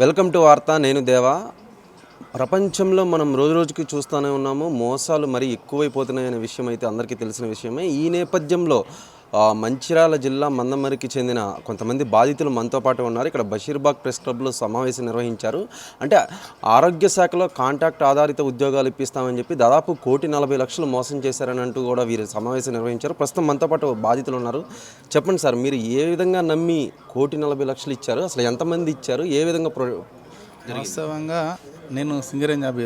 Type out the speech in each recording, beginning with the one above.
Welcome to వార్త నేను దేవా. ప్రపంచంలో మనం రోజు రోజుకి చూస్తూనే ఉన్నాము మోసాలు మరీ ఎక్కువైపోతున్నాయనే విషయం అయితే అందరికీ తెలిసిన విషయమే. ఈ నేపథ్యంలో మంచిర్యాల జిల్లా మందమరికి చెందిన కొంతమంది బాధితులు మనతో పాటు ఉన్నారు. ఇక్కడ బషీర్బాగ్ ప్రెస్ క్లబ్లో సమావేశం నిర్వహించారు. అంటే ఆరోగ్య శాఖలో కాంట్రాక్ట్ ఆధారిత ఉద్యోగాలు ఇప్పిస్తామని చెప్పి దాదాపు కోటి నలభై లక్షలు మోసం చేశారని అంటూ కూడా వీరు సమావేశం నిర్వహించారు. ప్రస్తుతం మనతో పాటు బాధితులు ఉన్నారు. చెప్పండి సార్ మీరు ఏ విధంగా నమ్మి కోటి నలభై లక్షలు ఇచ్చారు? అసలు ఎంతమంది ఇచ్చారు? ఏ విధంగా ప్రో వాస్తవంగా నేను సింగరేం జాబ్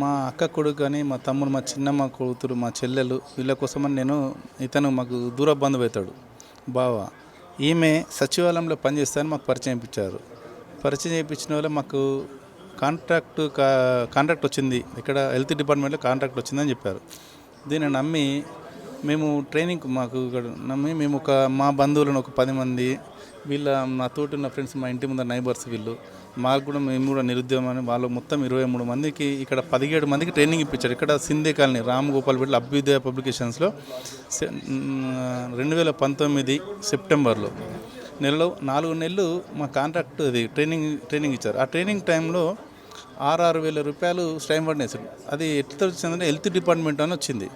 మా అక్క కొడుకు కానీ మా తమ్ముడు మా చిన్నమ్మ కూతురు మా చెల్లెలు వీళ్ళ కోసమని నేను ఇతను మాకు దూర బంధు అవుతాడు బావ. ఈమె సచివాలయంలో పనిచేస్తానని మాకు పరిచయం ఇప్పించారు పరిచయం చేయించిన వల్ల మాకు కాంట్రాక్ట్ కా కాంట్రాక్ట్ వచ్చింది. ఇక్కడ హెల్త్ డిపార్ట్మెంట్లో కాంట్రాక్ట్ వచ్చిందని చెప్పారు. దీన్ని నమ్మి మేము ట్రైనింగ్ మాకు ఇక్కడ నమ్మి మేము ఒక మా బంధువులను ఒక పది మంది వీళ్ళ నా తోటి ఉన్న ఫ్రెండ్స్ మా ఇంటి ముందర నైబర్స్ వీళ్ళు మాకు కూడా మేము కూడా నిరుద్యోగం అని వాళ్ళు మొత్తం ఇరవై మూడు మందికి ఇక్కడ పదిహేడు మందికి ట్రైనింగ్ ఇప్పించారు. ఇక్కడ సింధే కాలనీ రామ్ గోపాల్ బిడ్ల అభ్యుదయ పబ్లికేషన్స్లో రెండు వేల పంతొమ్మిది సెప్టెంబర్లో నెలలో నాలుగు నెలలు మా కాంట్రాక్ట్ అది ట్రైనింగ్ ట్రైనింగ్ ఇచ్చారు. ఆ ట్రైనింగ్ టైంలో ఆరు ఆరు వేల రూపాయలు స్టైంబర్డ్ పడినేసారు అది ఎట్లా వచ్చిందంటే హెల్త్ డిపార్ట్మెంట్ అని వచ్చింది.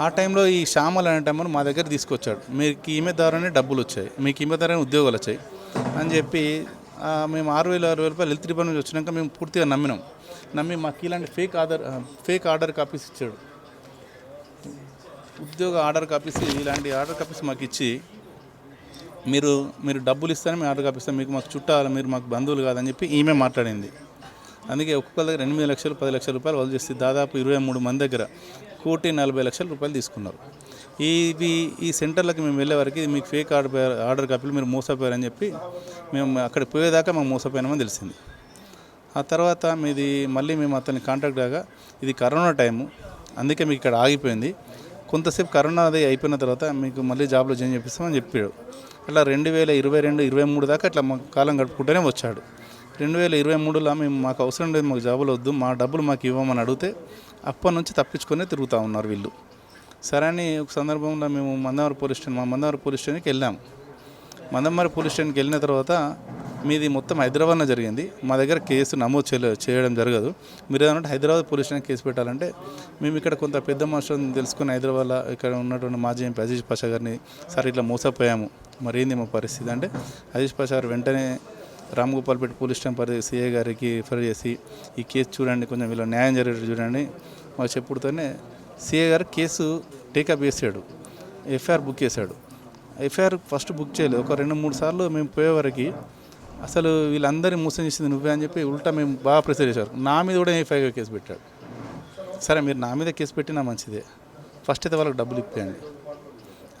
ఆ టైంలో ఈ శ్యామల్ అనే టైంలో మా దగ్గర తీసుకొచ్చాడు. మీకు ఈమె ద్వారానే డబ్బులు వచ్చాయి. మీకు ఈమె ద్వారానే ఉద్యోగాలు వచ్చాయి. అని చెప్పి మేము ఆరు వేల ఆరు వేల రూపాయలు హెల్త్ డిపార్ట్మెంట్ వచ్చినాక మేము పూర్తిగా నమ్మినాం. నమ్మి మాకు ఇలాంటి fake Aadhaar fake order copies ఇచ్చాడు. ఉద్యోగ ఆర్డర్ కాపీస్ ఇలాంటి ఆర్డర్ కాపీస్ మాకు ఇచ్చి మీరు మీరు డబ్బులు ఇస్తారని మేము ఆర్డర్ కాపిస్తాం మీకు మాకు చుట్టాలి మీరు మాకు బంధువులు కాదని చెప్పి ఈమె మాట్లాడింది. అందుకే ఒక్కొక్కరి దగ్గర ఎనిమిది లక్షలు పది లక్షల రూపాయలు వాళ్ళు చేస్తే దాదాపు ఇరవై మూడు మంది దగ్గర కోటి నలభై లక్షల రూపాయలు తీసుకున్నారు. ఇవి ఈ సెంటర్లకు మేము వెళ్ళే వరకు ఇది మీకు ఫేక్ ఆర్డర్ ఆర్డర్ కాపీలు మీరు మోసపోయారని చెప్పి మేము అక్కడ పోయేదాకా మేము మోసపోయినామని తెలిసింది. ఆ తర్వాత మీది మళ్ళీ మేము అతన్ని కాంటాక్ట్ కాగా ఇది కరోనా టైము అందుకే మీకు ఇక్కడ ఆగిపోయింది. కొంతసేపు కరోనా అది అయిపోయిన తర్వాత మీకు మళ్ళీ జాబ్లో జాయిన్ చేపిస్తామని చెప్పాడు. అట్లా రెండు వేల ఇరవై రెండు ఇరవై మూడు దాకా అట్లా మా కాలం గడుపుకుంటూనే వచ్చాడు. రెండు వేల ఇరవై మూడులో మేము మాకు అవసరం లేదు మాకు జాబులు వద్దు మా డబ్బులు మాకు ఇవ్వమని అడిగితే అప్పటి నుంచి తప్పించుకొని తిరుగుతూ ఉన్నారు వీళ్ళు. సరే అని ఒక సందర్భంలో మేము మందమర పోలీస్ స్టేషన్ మా మందమర పోలీస్ స్టేషన్కి వెళ్ళాము మందమర పోలీస్ స్టేషన్కి వెళ్ళిన తర్వాత మీది మొత్తం హైదరాబాద్లో జరిగింది. మా దగ్గర కేసు నమోదు చేయ చేయడం జరగదు. మీరు ఏమంటే హైదరాబాద్ పోలీస్ స్టేషన్ కేసు పెట్టాలంటే మేము ఇక్కడ కొంత పెద్ద మనుషులను తెలుసుకుని హైదరాబాద్లో ఇక్కడ ఉన్నటువంటి మాజీ ఎంపీ అజీజ్ పాషా గారిని సార్ ఇట్లా మోసపోయాము. మరి ఏంది మా పరిస్థితి? అంటే అజీజ్ పాషా గారు వెంటనే రామ్ గోపాల్పేట పోలీస్ స్టేషన్ పరిధి సీఏ గారికి రిఫర్ చేసి ఈ కేసు చూడండి కొంచెం వీళ్ళు న్యాయం జరిగేటట్టు చూడండి. మాకు చెప్పుడుతోనే CA garu case take up చేసాడు. ఎఫ్ఐఆర్ బుక్ చేశాడు. ఎఫ్ఐఆర్ ఫస్ట్ బుక్ చేయలేదు. ఒక రెండు మూడు సార్లు మేము పోయేవరకు అసలు వీళ్ళందరినీ మోసం చేసింది నువ్వే అని చెప్పి ఉల్టా మేము బాగా ప్రెషర్ చేశారు. నా మీద కూడా ఎఫ్ఐఆర్ కేసు పెట్టాడు. సరే మీరు నా మీద కేసు పెట్టినా మంచిదే. ఫస్ట్ అయితే వాళ్ళకి డబ్బులు ఇప్పేయండి.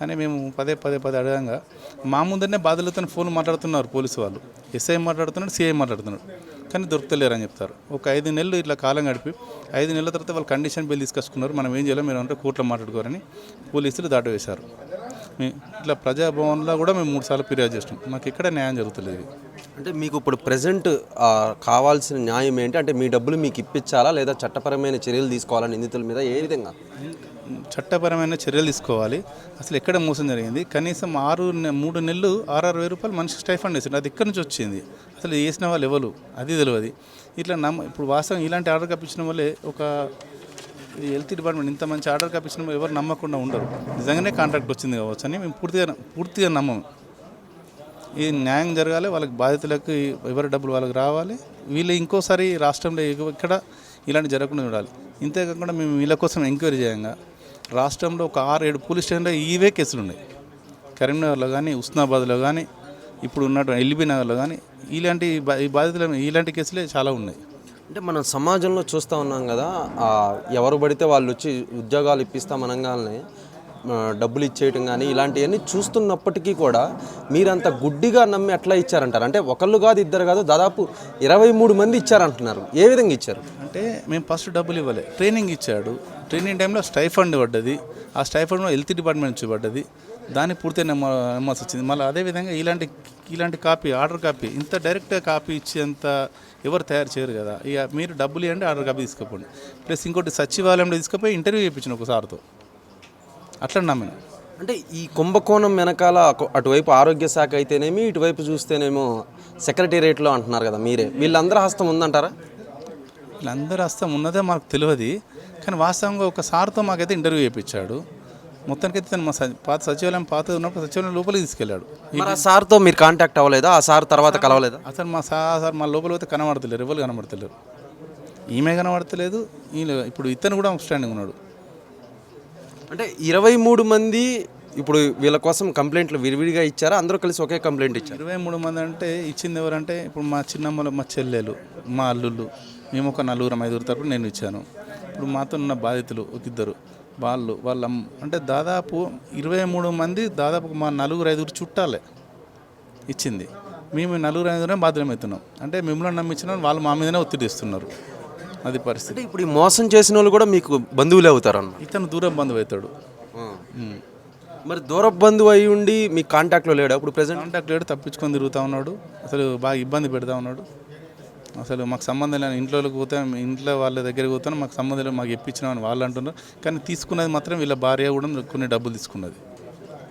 అని మేము పదే పదే పదే అడగంగా మా ముందరనే బాధలతో ఫోన్ మాట్లాడుతున్నారు పోలీసు వాళ్ళు. ఎస్ఐ మాట్లాడుతున్నాడు సిఐ మాట్లాడుతున్నాడు. కానీ దొరుకుతలేరు అని చెప్తారు. ఒక ఐదు నెలలు ఇట్లా కాలం గడిపి ఐదు నెలల తర్వాత వాళ్ళు కండిషన్ బిల్ తీసుకొచ్చుకున్నారు. మనం ఏం చేయాలో మీరు అంటే కోర్టులో మాట్లాడుకోరని పోలీసులు దాటవేశారు ఇట్లా ప్రజాభవన్లో కూడా మేము మూడు సార్లు ఫిర్యాదు చేసినాం. మాకు ఇక్కడ న్యాయం జరుగుతలేదు అంటే మీకు ఇప్పుడు ప్రజెంట్ కావాల్సిన న్యాయం ఏంటి? అంటే మీ డబ్బులు మీకు ఇప్పించాలా? లేదా చట్టపరమైన చర్యలు తీసుకోవాలా నిందితుల మీద? ఏ విధంగా? చట్టపరమైన చర్యలు తీసుకోవాలి. అసలు ఎక్కడ మోసం జరిగింది? కనీసం ఆరు మూడు నెలలు ఆరు వేల రూపాయలు మనిషి స్టైఫండ్ వేసింది అది ఎక్కడి నుంచి వచ్చింది? అసలు చేసిన వాళ్ళు ఎవరు? అది తెలియదు ఇట్లా నమ్మ ఇప్పుడు వాస్తవం ఇలాంటి ఆర్డర్ కప్పించిన వల్లే ఒక హెల్త్ డిపార్ట్మెంట్ ఇంత మంచి ఆర్డర్ కప్పించిన వాళ్ళు ఎవరు నమ్మకుండా ఉండరు. నిజంగానే కాంట్రాక్ట్ వచ్చింది కావచ్చు అని మేము పూర్తిగా పూర్తిగా నమ్మము ఈ న్యాయం జరగాలి వాళ్ళకి బాధితులకు ఎవరి డబ్బులు వాళ్ళకి రావాలి. వీళ్ళు ఇంకోసారి రాష్ట్రంలో ఎక్కడ ఇలాంటి జరగకుండా చూడాలి. ఇంతేకాకుండా మేము వీళ్ళ కోసం ఎంక్వైరీ చేయంగా. రాష్ట్రంలో ఒక ఆరు ఏడు పోలీస్ స్టేషన్లో ఇవే కేసులు ఉన్నాయి. కరీంనగర్లో కానీ ఉస్నాబాద్లో కానీ ఇప్పుడు ఉన్నటువంటి ఎల్బీ నగర్లో కానీ ఇలాంటి ఈ బాధితుల ఇలాంటి కేసులే చాలా ఉన్నాయి. అంటే మనం సమాజంలో చూస్తూ ఉన్నాం కదా ఎవరు పడితే వాళ్ళు వచ్చి ఉద్యోగాలు ఇప్పిస్తాం అనగానే డబ్బులు ఇచ్చేయటం కానీ ఇలాంటివన్నీ చూస్తున్నప్పటికీ కూడా మీరంత గుడ్డిగా నమ్మి ఎట్లా ఇచ్చారంటారు. అంటే ఒకళ్ళు కాదు ఇద్దరు కాదు దాదాపు ఇరవై మూడు మంది ఇచ్చారంటున్నారు. ఏ విధంగా ఇచ్చారు? అంటే మేము ఫస్ట్ డబ్బులు ఇవ్వలే. ట్రైనింగ్ ఇచ్చాడు. ట్రైనింగ్ టైంలో స్టైఫండ్ పడ్డది. ఆ స్టైఫండ్ హెల్త్ డిపార్ట్మెంట్ నుంచి పడ్డది. దాన్ని పూర్తిగా నమ్మ నమ్మాల్సి వచ్చింది. మళ్ళీ అదేవిధంగా ఇలాంటి ఇలాంటి కాపీ ఆర్డర్ కాపీ ఇంత డైరెక్ట్గా కాపీ ఇచ్చేంత ఎవరు తయారు చేయరు కదా. ఇక మీరు డబ్బులు ఇవ్వండి ఆర్డర్ కాపీ తీసుకుపోండి. ప్లస్ ఇంకోటి సచివాలయంలో తీసుకుపోయి ఇంటర్వ్యూ చేయించిన ఒకసారితో అట్లా నమ్మిన. అంటే ఈ కుంభకోణం వెనకాల అటువైపు ఆరోగ్య శాఖ అయితేనేమి ఇటువైపు చూస్తేనేమో సెక్రటేరియట్లో అంటున్నారు కదా మీరే. వీళ్ళందరూ హస్తం ఉందంటారా? వీళ్ళందరూ హస్తం ఉన్నదే మాకు తెలియదు. కానీ వాస్తవంగా ఒక సార్తో మాకైతే ఇంటర్వ్యూ చేయించాడు. మొత్తానికైతే తను మా పాత సచివాలయం పాత ఉన్నప్పుడు సచివాలయం లోపలికి తీసుకెళ్ళాడు. మరి ఆ సార్తో మీరు కాంటాక్ట్ అవ్వలేదా? ఆ సార్ తర్వాత కలవలేదా? అసలు మా సార్ మా లోపల అయితే కనబడతలేరు ఎవరు కనబడతలేరు. ఈమె కనబడతలేదు ఈయన ఇప్పుడు ఇతను కూడా స్టాండింగ్ ఉన్నాడు. అంటే ఇరవై మూడు మంది ఇప్పుడు వీళ్ళ కోసం కంప్లైంట్లు విడివిడిగా ఇచ్చారా? అందరూ కలిసి ఒకే కంప్లైంట్ ఇచ్చారు? ఇరవై మూడు మంది అంటే ఇచ్చింది ఎవరంటే ఇప్పుడు మా చిన్నమ్మలు మా చెల్లెలు మా అల్లుళ్ళు. మేము ఒక నలుగురం ఐదుగురు తరపున నేను ఇచ్చాను. ఇప్పుడు మాతో ఉన్న బాధితులు ఒక ఇద్దరు. వాళ్ళు వాళ్ళ అంటే దాదాపు ఇరవై మూడు మంది దాదాపు మా నలుగురు ఐదుగురు చుట్టాలే ఇచ్చింది. మేము నలుగురు ఐదుగురే బాధ్యమవుతున్నాం అంటే మిమ్మల్ని నమ్మించిన వాళ్ళు మా మీదనే ఒత్తిడి ఇస్తున్నారు. అది పరిస్థితి. ఇప్పుడు ఈ మోసం చేసిన వాళ్ళు కూడా మీకు బంధువులే అవుతారు అన్న ఇతను దూరం బంధువు అవుతాడు. మరి దూర బంధువు అయి ఉండి మీ కాంటాక్ట్లో లేడా? ఇప్పుడు ప్రెసెంట్ కాంటాక్ట్ లేడు తప్పించుకొని తిరుగుతూ ఉన్నాడు. అసలు బాగా ఇబ్బంది పెడతా ఉన్నాడు. అసలు మాకు సంబంధం లేని ఇంట్లోకి పోతే ఇంట్లో వాళ్ళ దగ్గరికి పోతాను మాకు సంబంధం లేదు మాకు ఇప్పించినామని వాళ్ళు అంటున్నారు. కానీ తీసుకున్నది మాత్రం వీళ్ళ భార్య కూడా కొన్ని డబ్బులు తీసుకున్నది.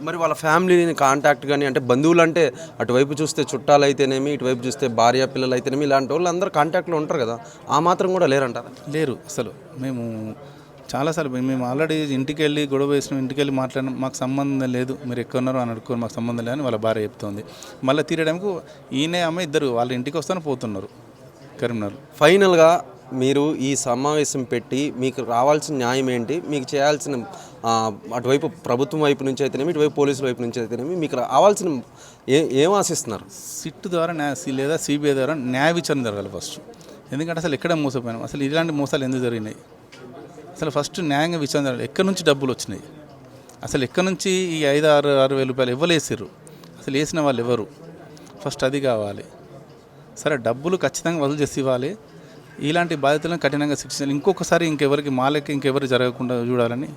మరి వాళ్ళ ఫ్యామిలీని కాంటాక్ట్ కానీ అంటే బంధువులు అంటే అటువైపు చూస్తే చుట్టాలు అయితేనేమి ఇటువైపు చూస్తే భార్య పిల్లలు అయితేనేమి ఇలాంటి వాళ్ళు అందరూ కాంటాక్ట్లో ఉంటారు కదా. ఆ మాత్రం కూడా లేరంటారా? లేరు అసలు. మేము చాలాసార్లు మేము- మేము ఆల్రెడీ ఇంటికి వెళ్ళి గొడవ వేసినాం ఇంటికి వెళ్ళి మాట్లాడినాం మాకు సంబంధం లేదు మీరు ఎక్కడ ఉన్నారో అని అడుక్కొని మాకు సంబంధం లేదని వాళ్ళ భార్య చెప్తోంది. మళ్ళీ తీరడానికి ఈయనే అమ్మ ఇద్దరు వాళ్ళ ఇంటికి వస్తాను పోతున్నారు. కరీంనగర్. ఫైనల్గా మీరు ఈ సమావేశం పెట్టి మీకు రావాల్సిన న్యాయం ఏంటి? మీకు చేయాల్సిన అటువైపు ప్రభుత్వం వైపు నుంచి అయితేనేమి ఇటువైపు పోలీసుల వైపు నుంచి అయితేనేమి మీకు రావాల్సిన ఏ ఏం ఆశిస్తున్నారు? సిట్ ద్వారా న్యాయ సి- లేదా సిబిఐ ద్వారా న్యాయ విచారణ జరగాలి ఫస్ట్ ఎందుకంటే అసలు ఎక్కడ మోసపోయినాం? అసలు ఇలాంటి మోసాలు ఎందుకు జరిగినాయి? అసలు ఫస్ట్ న్యాయంగా విచారణ జరగాలి. ఎక్కడి నుంచి డబ్బులు వచ్చినాయి? అసలు ఎక్కడి నుంచి ఈ ఐదు ఆరు ఆరు వేల రూపాయలు ఎవరు వేసారు అసలు వేసిన వాళ్ళు ఎవరు? ఫస్ట్ అది కావాలి. సరే డబ్బులు ఖచ్చితంగా వసూలు చేసి ఇవ్వాలి. ఇలాంటి బాధితులను కఠినంగా శిక్షించాలి. ఇంకొకసారి ఇంకెవరికి మాలకి ఇంకెవరు జరగకుండా చూడాలని.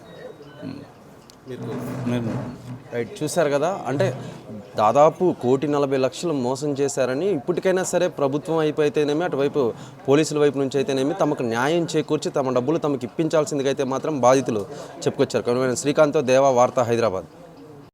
రైట్ చూశారు కదా. అంటే దాదాపు కోటి నలభై లక్షలు మోసం చేశారని ఇప్పటికైనా సరే ప్రభుత్వం వైపు అయితేనేమి అటువైపు పోలీసుల వైపు నుంచి అయితేనేమి తమకు న్యాయం చేకూర్చి తమ డబ్బులు తమకు ఇప్పించాల్సిందిగా అయితే మాత్రం బాధితులు చెప్పుకొచ్చారు. కనుక శ్రీకాంత్ దేవా వార్త హైదరాబాద్.